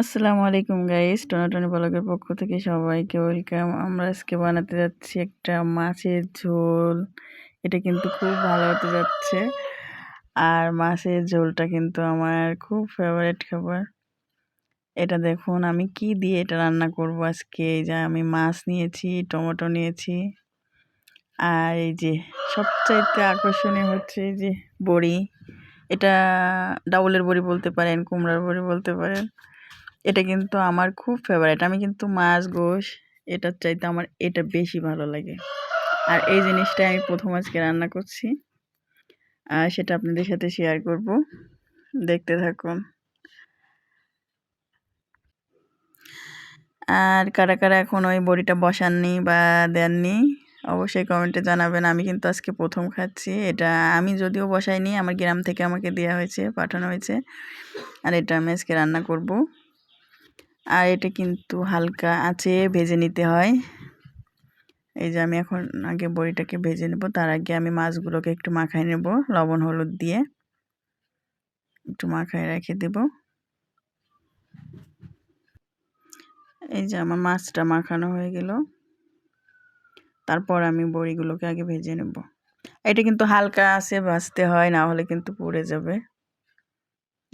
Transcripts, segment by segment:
আসসালামু আলাইকুম গাইস টনাটনি ব্লগের পক্ষ থেকে সবাইকে ওয়েলকাম আমরা আজকে বানাতে যাচ্ছি একটা মাছের ঝোল। এটা কিন্তু খুব ভালো হতে যাচ্ছে। আর মাছের ঝোলটা কিন্তু আমার খুব ফেভারিট খাবার। এটা দেখুন, আমি কি দিয়ে এটা রান্না করব আজকে? এই যে আমি মাছ নিয়েছি, টমেটো নিয়েছি। আর এই যে সবচাইতে আকর্ষণীয় হচ্ছে এই যে বড়ি। এটা ডাউলের বড়ি বলতে পারেন, কুমড়ার বড়ি বলতে পারেন। এটা কিন্তু আমার খুব ফেভারিট আমি কিন্তু মাছ, গোশ, এটার চাইতে আমার এটা বেশি ভালো লাগে। আর এই জিনিসটা আমি প্রথম আজকে রান্না করছি। আর সেটা আপনাদের সাথে শেয়ার করব। দেখতে থাকুন। আর কারা কারা এখন ওই বড়িটা বসাননি বা দেননি, অবশ্যই কমেন্টে জানাবেন। আমি কিন্তু আজকে প্রথম খাচ্ছি। এটা আমি যদিও বসাইনি, আমার গ্রাম থেকে আমাকে দেওয়া হয়েছে, পাঠানো হয়েছে। আর এটা আমি আজকে রান্না করব। আর এটা কিন্তু হালকা আছে ভেজে নিতে হয়। এই যে আমি এখন আগে বড়িটাকে ভেজে নেব, তার আগে আমি মাছগুলোকে একটু মাখাই নেব, লবণ, হলুদ দিয়ে। একটু মাখায় রেখে দেব। এই যে আমার মাছটা মাখানো হয়ে গেল। তারপর আমি বড়িগুলোকে আগে ভেজে নেব। এটা কিন্তু হালকা আছে ভাজতে হয়, না হলে কিন্তু পুড়ে যাবে।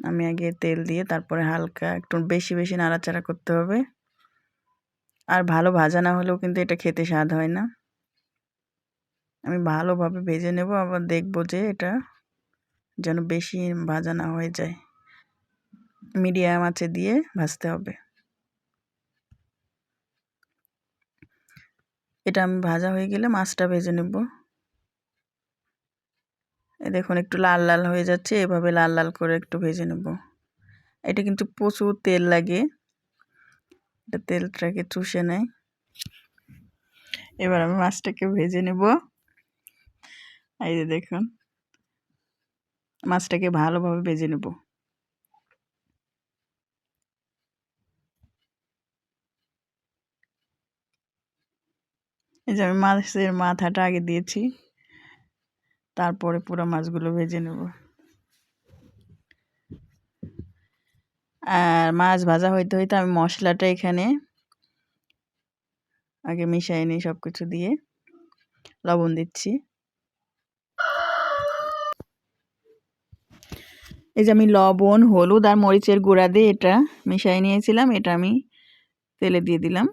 আমি আগে তেল দিয়ে তারপরে হালকা একটু বেশি বেশি নাড়াচাড়া করতে হবে। আর ভালো ভাজা না হলেও কিন্তু এটা খেতে স্বাদ হয় না। আমি ভালোভাবে ভেজে নেব, আবার দেখব যে এটা যেন বেশি ভাজা না হয়ে যায়। মিডিয়াম আছে দিয়ে ভাজতে হবে। এটা আমি ভাজা হয়ে গেলে মাছটা ভেজে নেব। দেখুন, একটু লাল লাল হয়ে যাচ্ছে, এভাবে লাল লাল করে একটু ভেজে নেব। এটা কিন্তু প্রচুর তেল লাগে। এটা তেলটাকে চুষে নেয়। এবার আমি মাছটাকে ভেজে নেব। এই যে দেখুন, মাছটাকে ভালোভাবে ভেজে নেব। এই যে আমি মাছের মাথাটা আগে দিয়েছি। তারপরে পুরো মাছগুলো ভেজে নেব। আর মাছ ভাজা হইতে হইতে আমি মশলাটা এখানে আগে মিশাই নিই সব কিছু দিয়ে। লবণ দিচ্ছি। এই যে আমি লবণ, হলুদ আর মরিচের গুঁড়া দিয়ে এটা মিশাই নিয়েছিলাম, এটা আমি তেলে দিয়ে দিলাম।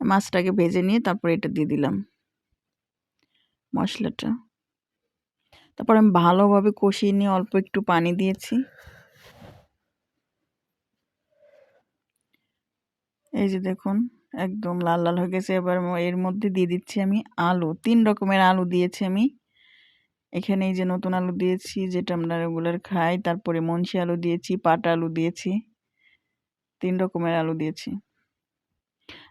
মাছটাকে ভেজে নিয়ে তারপর এটা দিয়ে দিলাম মশলাটা। তারপর আমি ভালোভাবে কষিয়ে নিয়ে অল্প একটু পানি দিয়েছি। এই যে দেখুন, একদম লাল লাল হয়ে গেছে। এবার এর মধ্যে দিয়ে দিচ্ছি আমি আলু। তিন রকমের আলু দিয়েছি আমি। এখানে এই যে নতুন আলু দিয়েছি, যেটা আমরা রেগুলার খাই, তারপরে মনসি আলু দিয়েছি, পাটা আলু দিয়েছি, তিন রকমের আলু দিয়েছি।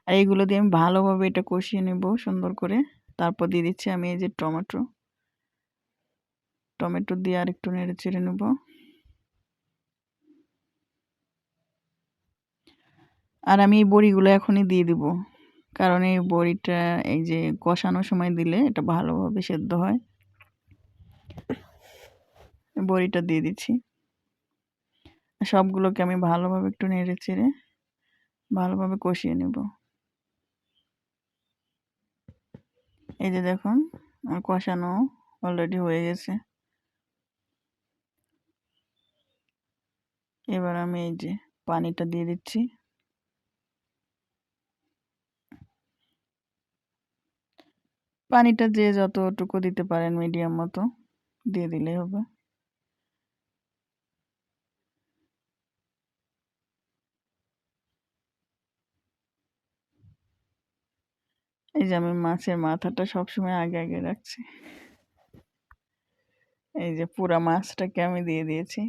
আর এইগুলো দিয়ে আমি ভালোভাবে এটা কষিয়ে নেব সুন্দর করে। তারপর দিয়ে দিচ্ছি আমি এই যে টমেটো। টমেটো দিয়ে আর একটু নেড়ে চেড়ে নেব। আর আমি এই বড়িগুলো এখনই দিয়ে দিব, কারণ এই বড়িটা এই যে কষানোর সময় দিলে এটা ভালোভাবে সেদ্ধ হয়। বড়িটা দিয়ে দিচ্ছি। সবগুলোকে আমি ভালোভাবে একটু নেড়ে চেড়ে ভালোভাবে কষিয়ে নেব। এই যে দেখুন কষানো অলরেডি হয়ে গেছে। এবার আমি এই যে পানিটা দিয়ে দিচ্ছি। পানিটা যে যতটুকু দিতে পারেন মিডিয়াম মতো দিয়ে দিলেই হবে। এই যে আমি মাছের মাথাটা সবসময় আগে আগে রাখছি। এই যে পুরা মাছটাকে আমি দিয়ে দিয়েছি।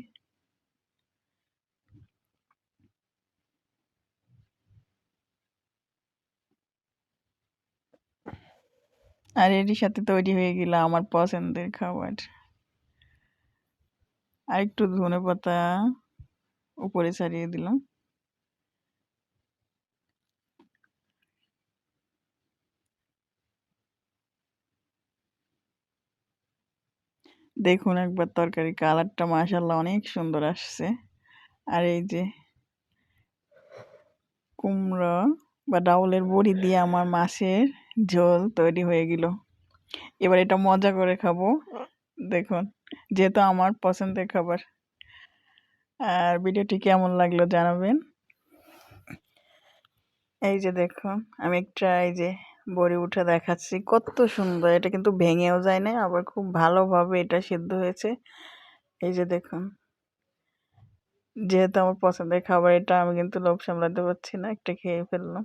আর এরই সাথে তৈরি হয়ে গেল আমার পছন্দের খাবার। আর একটু ধনে পাতা উপরে ছাড়িয়ে দিলাম। দেখুন একবার তরকারি কালারটা মাসাল্লাহ অনেক সুন্দর আসছে। আর এই যে কুমড়ো বা ডাউলের বড়ি দিয়ে আমার মাছের ঝোল তৈরি হয়ে গেল। এবার এটা মজা করে খাব। দেখুন, যেহেতু আমার পছন্দের খাবার। আর ভিডিওটি কেমন লাগল জানাবেন? এই যে দেখুন, আমি একটা এই যে বড়ি উঠে দেখাচ্ছি, কত সুন্দর। এটা কিন্তু ভেঙেও যায় না আবার খুব ভালোভাবে এটা সিদ্ধ হয়েছে। এই যে দেখুন, যেহেতু আমার পছন্দের খাবার, এটা আমি কিন্তু লোভ সামলাতে পারছি না, একটা খেয়ে ফেললাম।